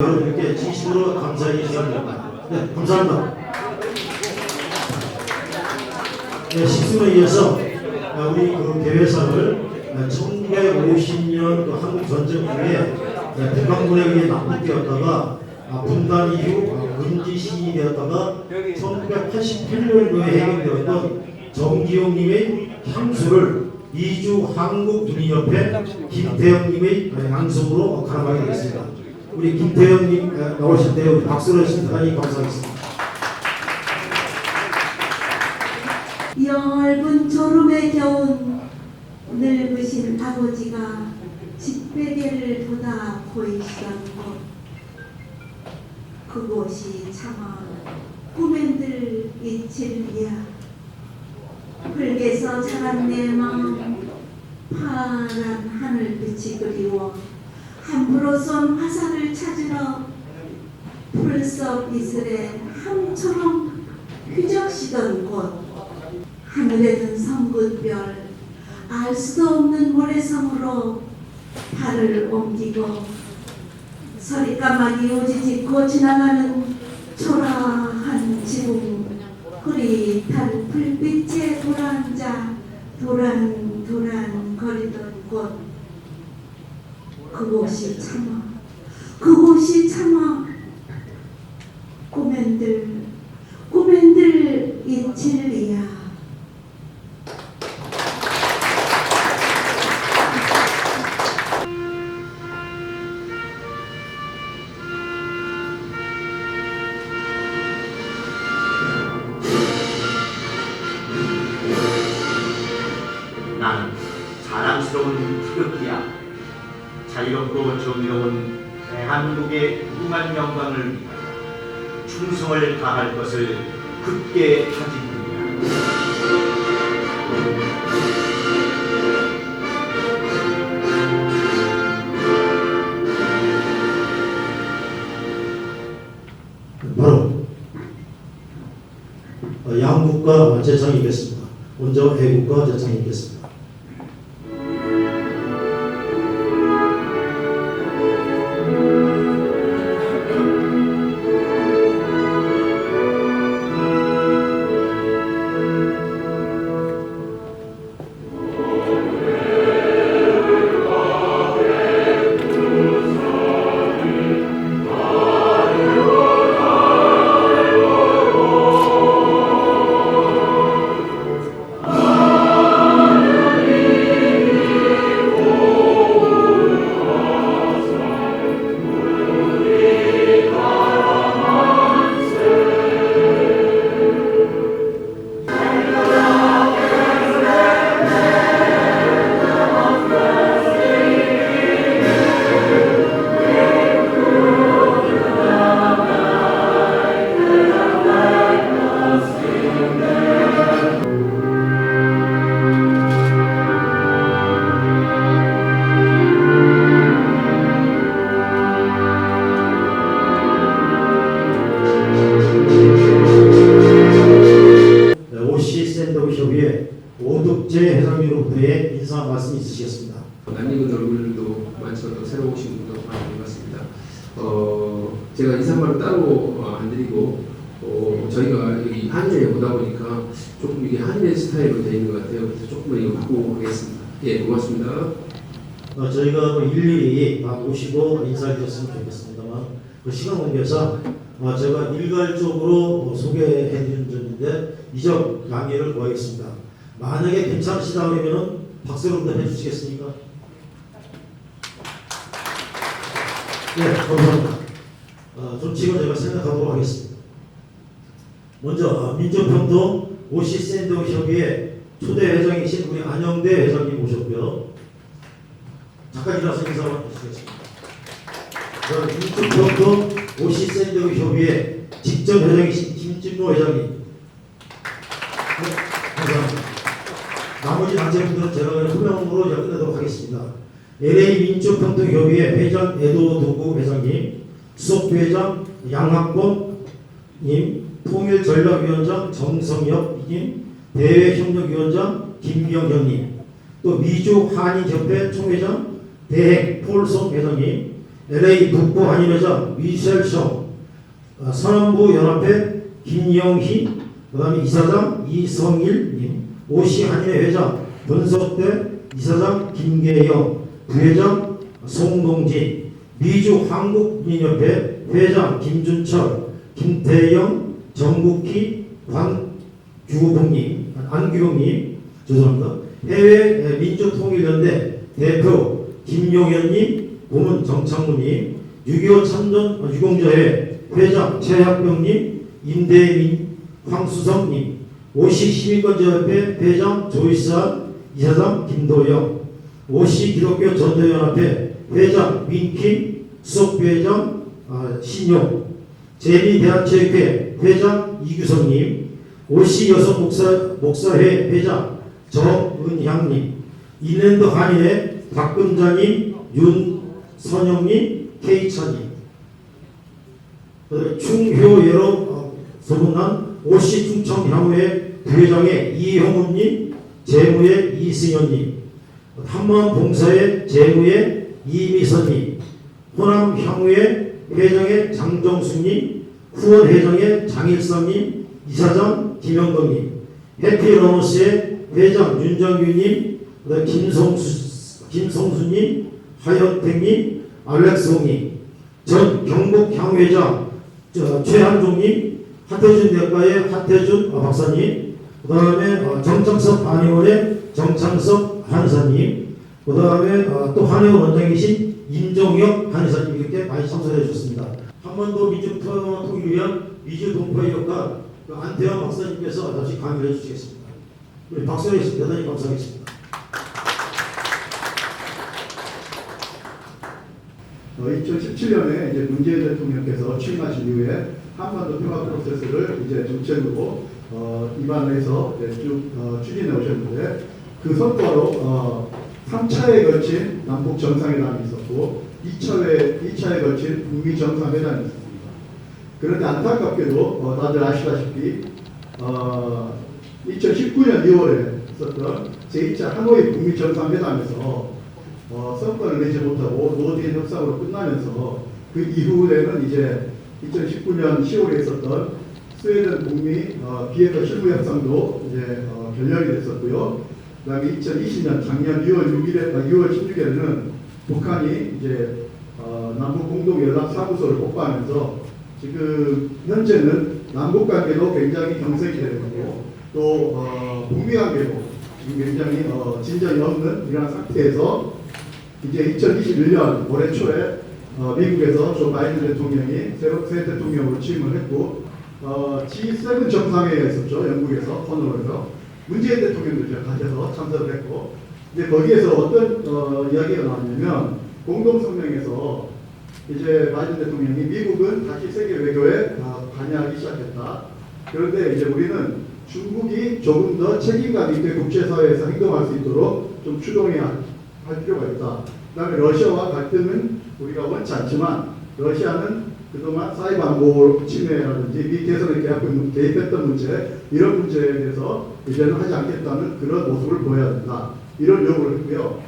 여러분께 진심으로 감사의 시간입니다. 네, 감사합니다. 네, 식순에 이어서 아, 우리 그 개회사를 1950년 그 한국 전쟁 후에 네, 북한군에 의해 납북되었다가 아, 분단 이후 아, 금지 시인이 되었다가 1988년도에 해결되었던 정기용님의 향수를 이주 한국군인협회 김태형님의 양성으로 가름하게 되겠습니다. 우리 김태형님 어, 나오실 때 우리 박수를 신드하니 감사하겠습니다. 얇은 졸음에 겨운 늙으신 아버지가 집베개를 보다 보이시던 곳 그곳이 차마 꿈엔들 이칠이야 흙에서 자란 내 마음 파란 하늘빛이 그리워 함부로 쏜 화살을 찾으러 풀섭 이슬에 함처럼 휘적시던 곳. 하늘에 든 성군별 알 수도 없는 모래성으로 발을 옮기고 서리까마귀 오지 짓고 지나가는 초라한 지붕 흐릿한 불빛에 돌아앉아 도란도란 거리던 곳 그곳이 참아. 그곳이 참아. 꼬맨들. 꼬맨들 이칠리 양국과 재창이 있겠습니다. 먼저 애국과 재창이 있겠습니다. 한일 스타일로 되어 있는 것 같아요. 그래서 조금만 이거 바꾸고 가겠습니다. 예, 고맙습니다. 어, 저희가 뭐 일일이 막 오시고 인사해 주셨으면 좋겠습니다만 그 시간 관계상 어, 제가 일괄적으로 뭐 소개해 드리는 점인데 이 점 양해를 구하겠습니다. 만약에 괜찮으시다 그러면 박수로 응답해 주시겠습니까? 네, 감사합니다. 어, 조치는 제가 생각하도록 하겠습니다. 먼저 어, 민족평 등 OC 샌드위치 협의회 초대 회장이신 우리 안영대 회장님 모셨고요. 잠깐 일어나서 인사 해주시겠습니다. 민족평등 OC 샌드위치 협의회 직전 회장이신 김진모 회장님. 네, 감사합니다. 나머지 단체분들은 제가 그냥 후명으로 끝내도록 하겠습니다. LA 민족평등협의회 회장 에도도구 회장님, 수석부회장 양학권님, 통일전략위원장 정성엽 님, 대외협력위원장 김경현님, 또 미주 한인협회 총회장 대행 폴송 회장님, LA 북부 한인회장 미셸 성, 어, 서남부 연합회 김영희, 그다음에 이사장 이성일님, 오시 한인회 회장 변석대, 이사장 김계영, 부회장 송동진, 미주 한국민협회 회장 김준철, 김태영, 정국희, 관규봉님, 안규봉님, 죄송합니다. 해외 민주통일연대 대표 김용현님, 고문 정창무님, 6.25 참전 유공자회 회장 최학병님, 임대민 황수성님, 오시 시민권자협회 회장 조이산, 이사장 김도영, 오시 기독교 전도연합회 회장 민킴, 수석부회장 아, 신용, 제비대학체육회 회장 이규성님, 오시 여성 목사, 목사회 회장 정은향님, 인랜드 한인회 박근자님, 윤선영님, K찬님, 어, 충효 여러 어, 소문난 오시 충청 향후회 부회장의 이형훈님, 재무의 이승현님, 한마음 봉사의 재무의 이미선님, 호남 향후의 회장의 장정숙님, 후원 회장의 장일성님, 이사장 김영덕님, 해피러너스의 회장 윤정규님, 김성수, 김성수님, 하현택님, 알렉스홍님, 전 경북 향회장 저, 최한종님, 하태준 대가의 하태준 어, 박사님, 그 다음에 어, 정창섭 한의원의 정창섭 한의사님, 그 다음에 어, 또 한의원 원장이신 임종혁 한의사님 이렇게 많이 참석해 주셨습니다. 한 번더 민주 통일을 위한 미주 동포의 역할 그 안태환 박사님께서 다시 강의를 해주시겠습니다. 우리 박사님 대단히 감사하겠습니다. 어, 2017년에 이제 문재인 대통령께서 취임하신 이후에 한반도 평화 프로세스를 이제 정책으로 어, 입안해서 쭉 어, 추진해 오셨는데 그 성과로 어, 3차에 걸친 남북 정상회담이 있었고 2차에 2차에 걸친 북미 정상회담이 있었습니다. 그런데 안타깝게도 어, 다들 아시다시피 어, 2019년 2월에 있었던 제2차 하노이 북미 정상회담에서 어, 성과를 내지 못하고 노디엔 협상으로 끝나면서 그 이후에는 이제 2019년 10월에 있었던 스웨덴 북미 어, 비핵화 실무 협상도 이제 어, 결렬이 됐었고요. 그다음에 2020년 작년 6월 6일에 아, 6월 16일에는 북한이 이제 어, 남북 공동 연락 사무소를 폭파하면서 지금 현재는 남북 관계도 굉장히 경색이 되는 거고 또 어, 북미 관계도 굉장히 어, 진전이 없는 이러한 상태에서 이제 2021년 올해 초에 어, 미국에서 조 바이든 대통령이 새로 새 대통령으로 취임을 했고 어, G7 정상회의가 있었죠 영국에서 코너에서. 문재인 대통령도 이제 가셔서 참석을 했고 이제 거기에서 어떤 어, 이야기가 나왔냐면 공동 성명에서 이제 바이든 대통령이 미국은 다시 세계 외교에 어, 관여하기 시작했다. 그런데 이제 우리는 중국이 조금 더 책임감 있게 국제사회에서 행동할 수 있도록 좀 추동해야 할 필요가 있다. 그 다음에 러시아와 갈등은 우리가 원치 않지만 러시아는 그동안 사이버 안보 침해라든지 미 대선에 개입- 개입했던 문제 이런 문제에 대해서 이제는 하지 않겠다는 그런 모습을 보여야 된다. 이런 요구를 했고요.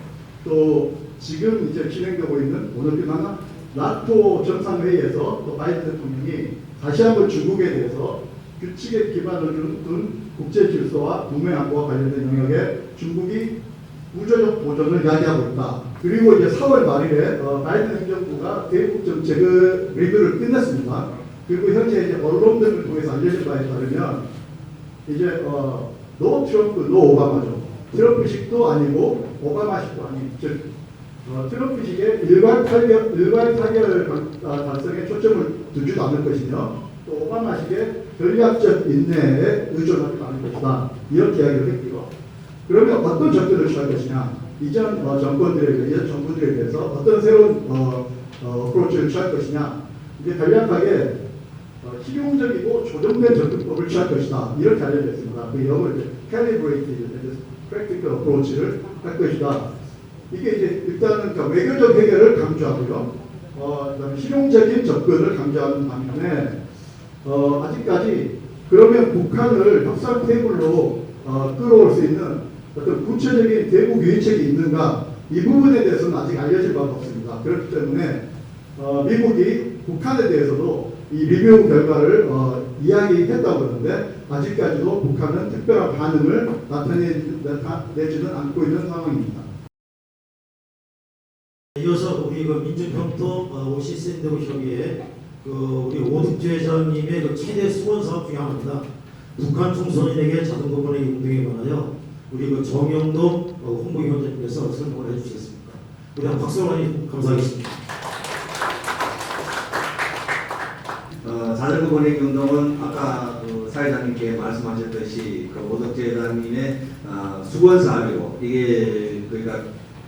또 지금 이제 진행되고 있는 오늘 끝나나 나토 정상회의에서 또 바이든 대통령이 다시 한번 중국에 대해서 규칙에 기반을 둔 국제 질서와 동맹 안보와 관련된 영역에 중국이 우조적 도전을 야기하고 있다. 그리고 이제 4월 말일에 어, 바이든 행정부가 대북 정책의 리뷰를 끝냈습니다. 그리고 현재 이제 언론 등을 통해서 알려진 바에 따르면 이제 어, 노 트럼프, 노 오바마죠. 트럼프식도 아니고 오바마식도 아닌 즉 어, 트럼프식의 일괄 타결, 일괄 타결 달- 아, 달성에 초점을 두지도 않을 것이며 또 오바마식의 전략적 인내에 의존하지 않을 것이다. 이렇게 이야기를 했고요. 그러면 어떤 접근을 취할 것이냐? 이전 어, 정권들에 이전 정부들에 대해서 어떤 새로운 어, 어, 어 프로치를 취할 것이냐? 이게 간략하게 어, 실용적이고 조정된 접근법을 취할 것이다. 이렇게 알려져 있습니다. 그 영어로 이제 calibrated, practical approach를 할 것이다. 이게 이제 일단은 그러니까 외교적 해결을 강조하고요. 어, 그다음에 실용적인 접근을 강조하는 반면에 어, 아직까지 그러면 북한을 협상 테이블로 어, 끌어올 수 있는 어떤 구체적인 대북 유인책이 있는가 이 부분에 대해서는 아직 알려질 바가 없습니다. 그렇기 때문에 어, 미국이 북한에 대해서도 이 리뷰 결과를 어, 이야기했다고 하는데 아직까지도 북한은 특별한 반응을 나타내지는 않고 있는 상황입니다. 이어서 우리 그 민주평통 어, 오시 샌드고 협의회 그 우리 오득주 회장님의 그 최대 수건 사업 중에 하나입니다. 북한 총선인에게 자동거 보내기 운동에 관하여 우리 그 정영동 어, 홍보위원장님께서 설명을 해주시겠습니다. 우리 많이 감사하겠습니다. 어, 자전거 보내기 운동은 아까 그 사회자님께 말씀하셨듯이 그 오덕재단님의 어, 수건 사업이고 이게 그러니까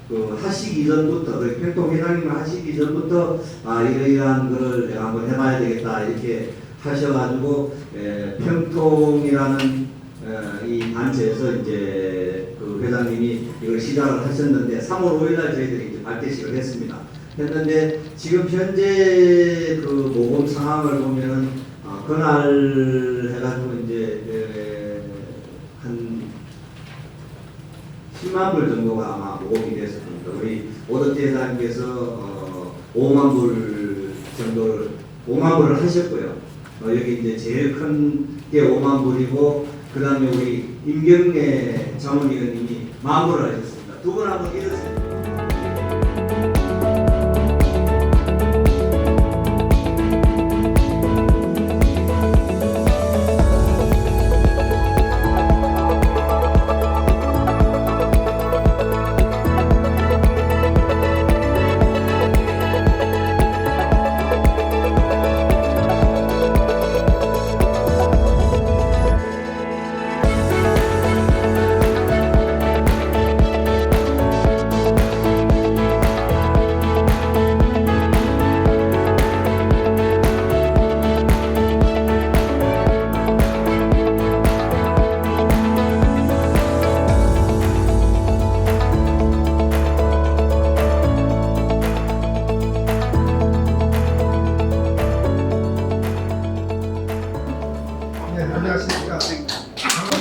그 하시기 전부터 그 평통 회장님을 하시기 전부터 아 이러이러한 거를 내가 한번 해봐야 되겠다 이렇게 하셔가지고 에, 평통이라는 에, 이 단체에서 이제 그 회장님이 이걸 시작을 하셨는데 3월 5일날 저희들이 이제 발대식을 했습니다. 했는데 지금 현재 그 모금 상황을 보면은 어, 그날 해가지고 이제 에, 한 10만 불 정도가 아마 모금이 됐을 겁니다. 우리 오덕재 회장님께서 어, 5만 불 정도를 5만 불을 하셨고요. 어, 여기 이제 제일 큰 게 5만 불이고 그 다음에 우리 임경래 자문위원님이 만 불을 하셨습니다. 두분 한번 일으세요.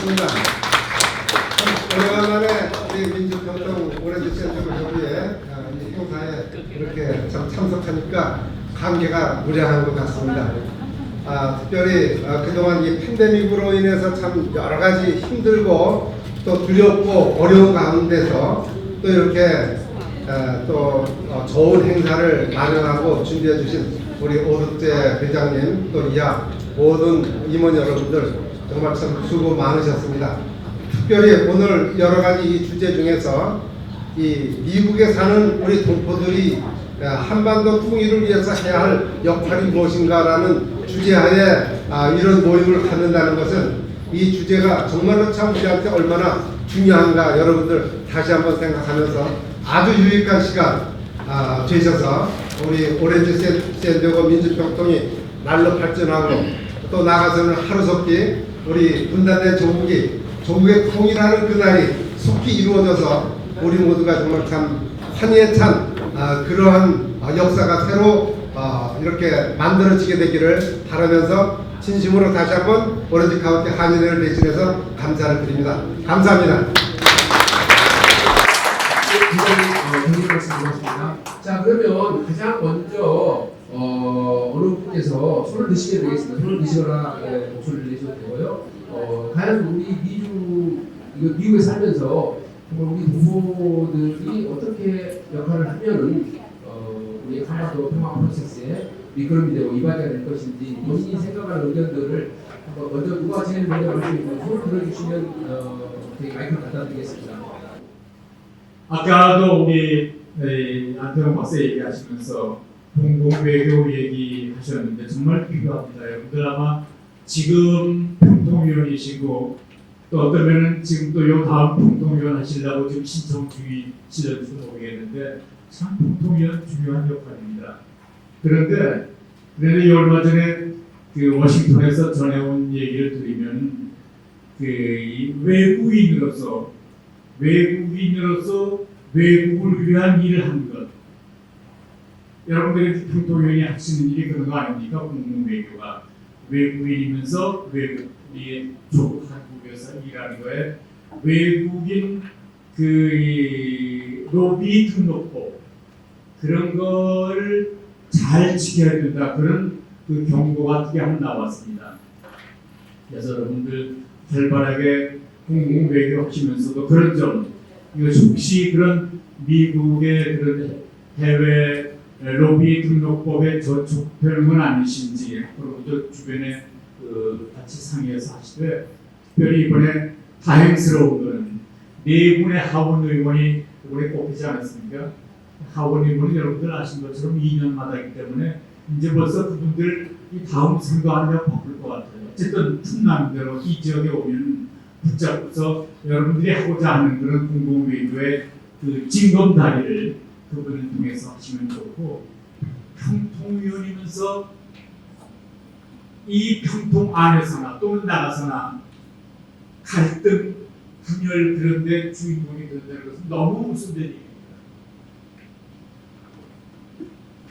반갑습니다. 오래간만에 우리 민주평통 오렌지 센터를 협의회 아, 이 행사에 이렇게 참 참석하니까 감개가 무량한 것 같습니다. 아, 특별히 아, 그동안 이 팬데믹으로 인해서 참 여러 가지 힘들고 또 두렵고 어려운 가운데서 또 이렇게 아, 또 어, 좋은 행사를 마련하고 준비해 주신 우리 오덕재 회장님 또 이하 모든 임원 여러분들 정말 참 수고 많으셨습니다. 특별히 오늘 여러 가지 이 주제 중에서 이 미국에 사는 우리 동포들이 아, 한반도 통일을 위해서 해야 할 역할이 무엇인가라는 주제하에 아, 이런 모임을 갖는다는 것은 이 주제가 정말로 참 우리한테 얼마나 중요한가 여러분들 다시 한번 생각하면서 아주 유익한 시간 아, 되셔서 우리 오렌지 샌- 샌드고 민주평통이 날로 발전하고 또 나가서는 하루속히 우리 분단된 조국이 조국의 통일하는 그날이 속히 이루어져서 우리 모두가 정말 참 환희에 찬 아, 그러한 아, 역사가 새로 아, 이렇게 만들어지게 되기를 바라면서 진심으로 다시 한번 오렌지 카운티 한인회를 대신해서 감사를 드립니다. 감사합니다. 말씀 드렸습니다. 자 그러면 가장 먼저 어, 어느 분께서 손을 드시게 되겠습니다. 손을 드시거나 예, 목소리를 내셔도 되고요. 어, 과연 우리 미주 이거 미국에 살면서 정말 우리 부모들이 어떻게 역할을 하면은 어, 우리 한반도 평화 프로세스에 미끄럼이 되고 이바지가 될 것인지 본인이 생각하는 의견들을 한번 먼저 누가 제일 먼저 손을 들어주시면 어, 되게 마이크를 갖다 드리겠습니다. 아까도 우리 에, 안태홍 박사 얘기하시면서 공공 외교 얘기 하셨는데 정말 필요합니다. 여러분들 아마 지금 평통위원이시고 또 어떤 면은 지금 또 요 다음 평통위원 하시려고 지금 신청 중이실지도 모르겠는데 참 평통위원 중요한 역할입니다. 그런데 그런데 이 얼마 전에 그 워싱턴에서 전해온 얘기를 드리면 그이 외국인으로서 외국인으로서 외국을 위한 일을 하는 것. 여러분들이 평통위원이 하시는 일이 그런 거 아닙니까? 공공 외교가 외국인이면서 외국이 조국 한국에서 일하는 거에 외국인 그이 로비 등록법 그런 거를 잘 지켜야 된다 그런 그 경고가 어떻게 한번 나왔습니다. 그래서 여러분들 활발하게 공공 외교 하시면서도 그런 점 이거 혹시 그런 미국의 그런 해외 로비 저촉되는 건 아니신지 그리고 주변에 그 같이 상의해서 하시되 특별히 이번에 다행스러운 거는 네 분의 하원 의원이 이번에 뽑히지 않았습니까? 하원 의원은 여러분들 아신 것처럼 2년마다이기 때문에 이제 벌써 그분들 이 다음 선거하느라 바쁠 것 같아요. 어쨌든 틈나는 대로 이 지역에 오면 붙잡고서 여러분들이 하고자 하는 그런 공공외교의 그 징검다리를 그분을 통해서 하시면 좋고 평통위원이면서 이 평통 안에서나 또는 나가서나 갈등, 분열 그런 데 주인공이 된다는 것은 너무 우선된 일입니다.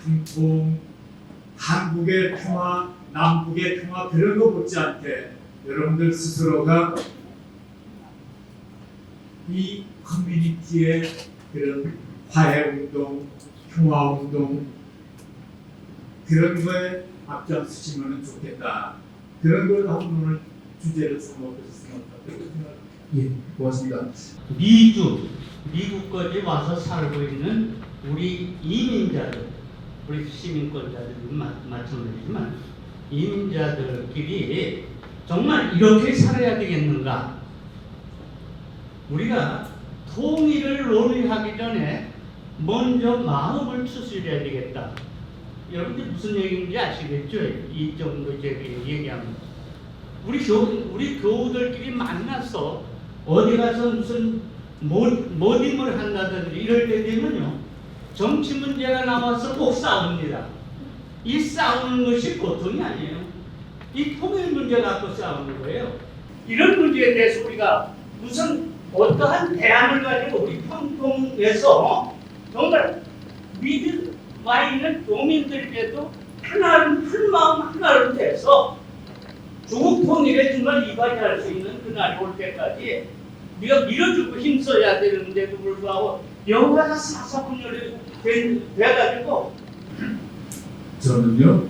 평통, 한국의 평화, 남북의 평화 그런 거 못지않게 여러분들 스스로가 이 커뮤니티의 그런 화해 운동, 평화 운동 그런 거에 앞장서시면 좋겠다. 그런 걸 한번 오늘 주제를 삼아 보셨으면 어떨까 예, 고맙습니다. 미주, 미국까지 와서 살고 있는 우리 이민자들, 우리 시민권자들도 마- 마찬가지지만 이민자들끼리 정말 이렇게 살아야 되겠는가? 우리가 통일을 논의하기 전에 먼저 마음을 추스려야 되겠다. 여러분들 무슨 얘기인지 아시겠죠? 이 정도 제가 얘기하면 우리 교 우리 교우들끼리 만나서 어디 가서 무슨 모, 모임을 한다든지 이럴 때 되면요 정치 문제가 나와서 꼭 싸웁니다. 이 싸우는 것이 보통이 아니에요. 이 통일 문제 갖고 싸우는 거예요. 이런 문제에 대해서 우리가 무슨 어떠한 대안을 가지고 우리 평통에서 정말 믿을 와 있는 교민들에게도 하나는 한 마음 하나로 돼서 조국 통일에 정말 이바지할 수 있는 그날이 올 때까지 우리가 밀어주고 힘써야 되는데도 불구하고 여기가 사사분열이 돼- 돼가지고 저는요,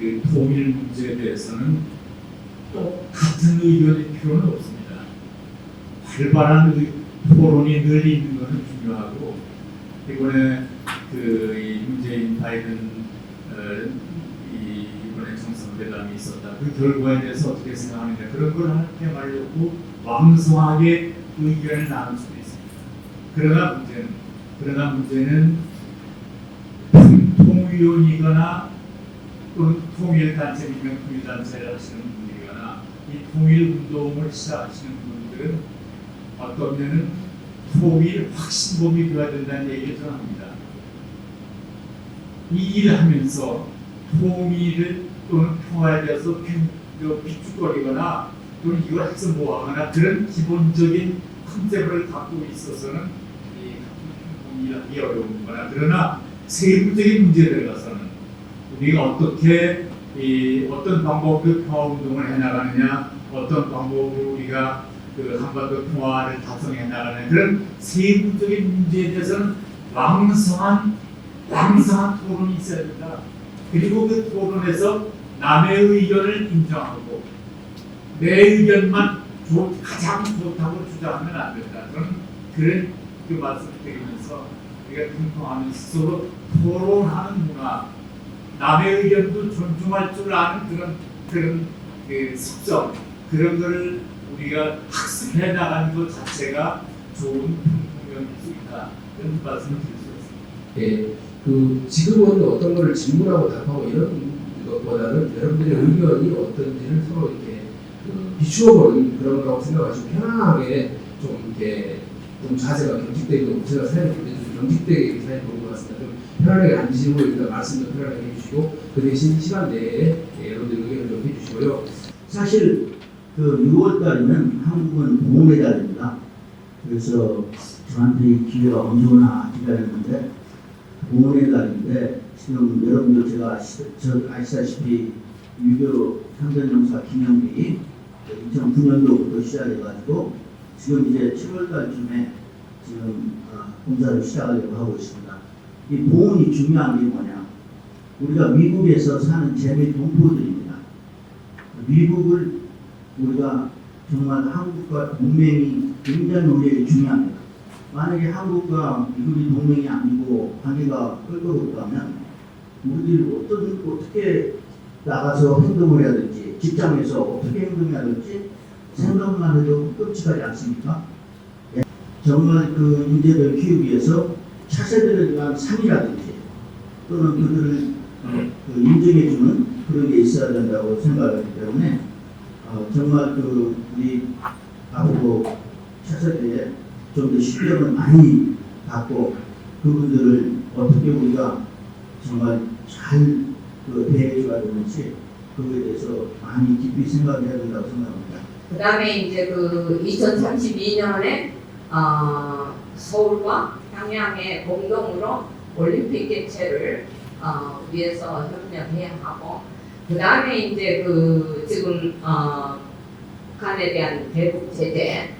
그 통일 문제에 대해서는 또 같은 의견일 필요는 없습니다. 활발한 의- 토론이 늘 있는 것은 중요하고 이번에 그이 문재인 바이든 어, 이 이번에 정상회담이 있었다. 그 결과에 대해서 어떻게 생각하느냐 그런 걸 함께 말려고 왕성하게 의견을 나눌 수도 있습니다. 그러나 문제는 그러나 문제는 통위원이거나 또는 통일단체이면 통일단체를 하시는 분이거나 이 통일운동을 시작하시는 분들은 어떤 면은 통일 확신범이 되어야 된다는 얘기를 저는 합니다. 이 일을 하면서 통일을 또는 저, 비축거리거나 또는 이걸 해서 뭐하거나 그런 기본적인 컨셉을 갖고 있어서는 이 어려운 거나 그러나 세부적인 문제에 들어가서는 우리가 어떻게 이 어떤 방법으로 평화 운동을 해나가느냐, 어떤 방법으로 우리가 그 한반도 평화를 달성해 나가는 그런 세부적인 문제에 대해서는 왕성한 왕성한 토론이 있어야 된다. 그리고 그 토론에서 남의 의견을 인정하고 내 의견만 좋- 가장 좋다고 주장하면 안 된다. 저는 그런 그 말씀을 드리면서 우리가 평통하면서 서로 토론하는 문화, 남의 의견도 존중할 줄 아는 그런 그런 그 습성 그런 거를 우리가 학습해 나가는 것 자체가 좋은 평통력일 수 있다. 이런 말씀을 드릴 수 있습니다. 예, 그 지금은 어떤 거를 질문하고 답하고 이런 것보다는 여러분들의 의견이 어떤지를 서로 이렇게 그 비추어보는 그런 거라고 생각하시고 편안하게 좀 이렇게 좀 자세가 경직되고 제가 사연을 볼때 경직되게 사연 보는 것 같습니다. 좀 편안하게 앉으시고 여기다 말씀도 편안하게 해주시고 그 대신 시간 내에 예, 여러분들 의견을 좀 해주시고요. 사실 그 6월 달이면 한국은 봄의 달입니다. 그래서 저한테 이 기회가 언제 오나 기다렸는데 봄의 달인데 지금 여러분들 제가 아시, 저 아시다시피 유교 상전영사 기념비 2009년도부터 시작해가지고 지금 이제 7월 달쯤에 지금 어, 공사를 시작하려고 하고 있습니다. 이 보훈이 중요한 게 뭐냐? 우리가 미국에서 사는 재미 동포들입니다. 미국을 우리가 정말 한국과 동맹이 굉장히 우리에게 중요합니다. 만약에 한국과 미국이 동맹이 아니고 관계가 끓고있다면 우리들이 어떤 어떻게 나가서 행동을 해야 될지 직장에서 어떻게 행동해야 될지 생각만 해도 끔찍하지 않습니까? 예. 정말 그 인재들 키우기 위해서 차세대를 위한 상이라든지 또는 그들을 어, 그 인정해주는 그런 게 있어야 된다고 생각하기 때문에 어, 정말 그 우리 앞으로 차세대에 좀 더 신경을 많이 갖고 그분들을 어떻게 우리가 정말 잘 그 대해줘야 되는지 그거에 대해서 많이 깊이 생각해야 된다고 생각합니다. 그 다음에 이제 그 2032년에 어, 서울과 평양의 공동으로 올림픽 개최를 어, 위해서 협력해야 하고 그 다음에 이제 그 지금 어, 북한에 대한 대북 제재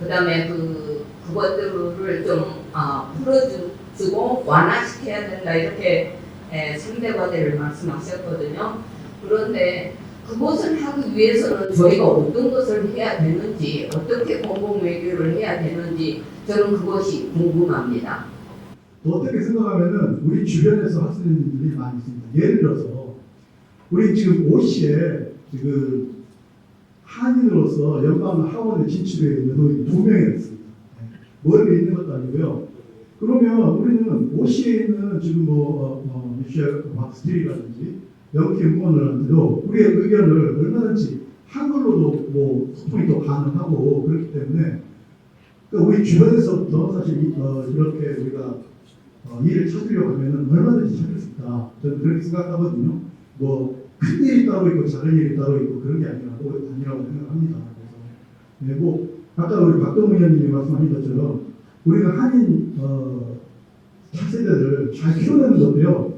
그 다음에 그 그것들을 좀 어, 풀어주고 완화시켜야 된다 이렇게 에, 3대 과제를 말씀하셨거든요. 그런데 그것을 하기 위해서는 저희가 어떤 것을 해야 되는지 어떻게 공공 외교를 해야 되는지 저는 그것이 궁금합니다. 어떻게 생각하면은 우리 주변에서 분들이 많이 있습니다. 예를 들어서 우리 지금 오시에 지금 한인으로서 연방 하원에 진출해 있는 분이 두 명이 있습니다. 네. 있는 것도 아니고요. 그러면 우리는 오시에 있는 지금 뭐 어, 어, 미셸 박스틸이라든지 영케 의원들한테도 우리의 의견을 얼마든지 한글로도 뭐 소통이 더 가능하고 그렇기 때문에 우리 주변에서부터 사실 이, 어, 이렇게 우리가 어, 일을 찾으려고 하면은 얼마든지 찾을 수 있다. 저는 그렇게 생각하거든요. 뭐 큰 일이 따로 있고 작은 일이 따로 있고 그런 게 아니라고 아니라고 생각합니다. 그래서 네, 뭐 아까 우리 박동훈 의원님이 말씀하신 것처럼 우리가 한인 어, 차세대를 잘 키워내는 것도요.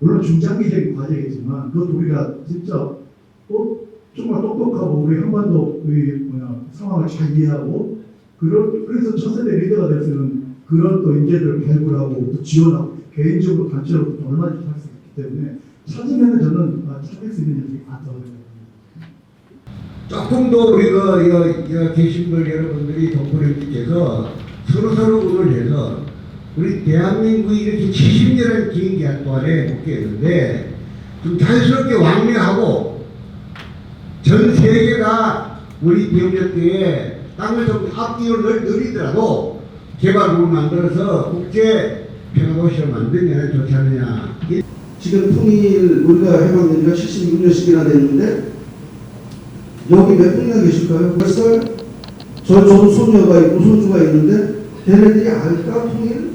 물론 중장기적인 과제겠지만 그것도 우리가 진짜 꼭 정말 똑똑하고 우리 한반도 우리 뭐야 상황을 잘 이해하고 그런 그래서 차세대 리더가 될 수 있는 그런 또 인재들을 발굴하고 또 지원하고 개인적으로 단체로도 또 얼마든지 할 수 있기 때문에 찾으면 저는 아, 찾을 수 있는 많다고 생각합니다. 조금 더 우리가 계신 분 여러분들이 동포님께서 서로 서로 의논을 해서 우리 대한민국이 이렇게 70년을 긴 기간 동안에 복귀했는데 좀 자연스럽게 왕래하고 전 세계가 우리 비용역대에 땅을 좀늘 늘리더라도 개발국을 만들어서 국제 평화도시를 만들면 좋지 않느냐. 지금 통일 우리가 해방된 지가 76년씩이나 됐는데 여기 몇 분이나 계실까요? 몇 살? 저, 저도 손녀가 있고 손주가 있는데 걔네들이 알까 통일?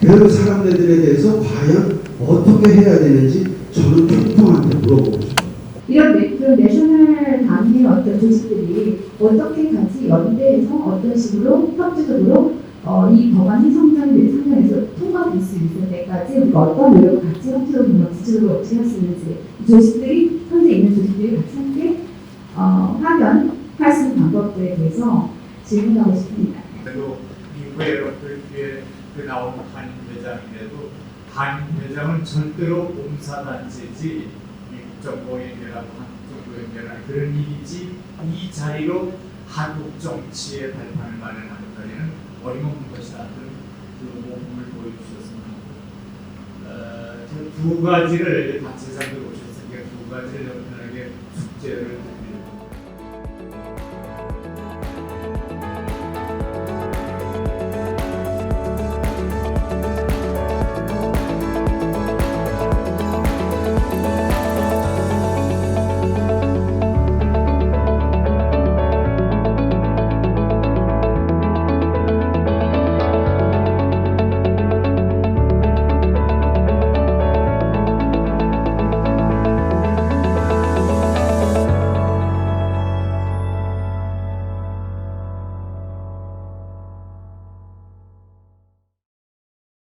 그 사람들에 대해서 과연 어떻게 해야 되는지 저는 통통한테 물어보고 싶어요. 이런 내- 그런 내셔널 단위의 어떤 조직들이 어떻게 같이 연대해서 어떤 식으로 협조적으로 어, 이 법안이 성장된 상황에서 통과될 수 있을 때까지 어떤 노력을 같이 협조적으로 구체적으로 어떻게 할 수 있는지 이 조직들이 현재 있는 조직들이 같이 함께 어, 하면 할수 있는 방법들에 대해서 질문하고 싶습니다. 그래도 미국의 여러분들 뒤에 그 나온 한인 회장인데도 한인 회장은 절대로 봉사단체지 미국 정부 연결하고 그런 일이지 이 자리로 한국 정치의 발판을 마련하는 자리는 어림없는 것이다. 그런 그 모범을 보여주셨으면 합니다. 어, 저두 가지를 단체장들 오셨으니까 두 가지를 여러분들에게 숙제를.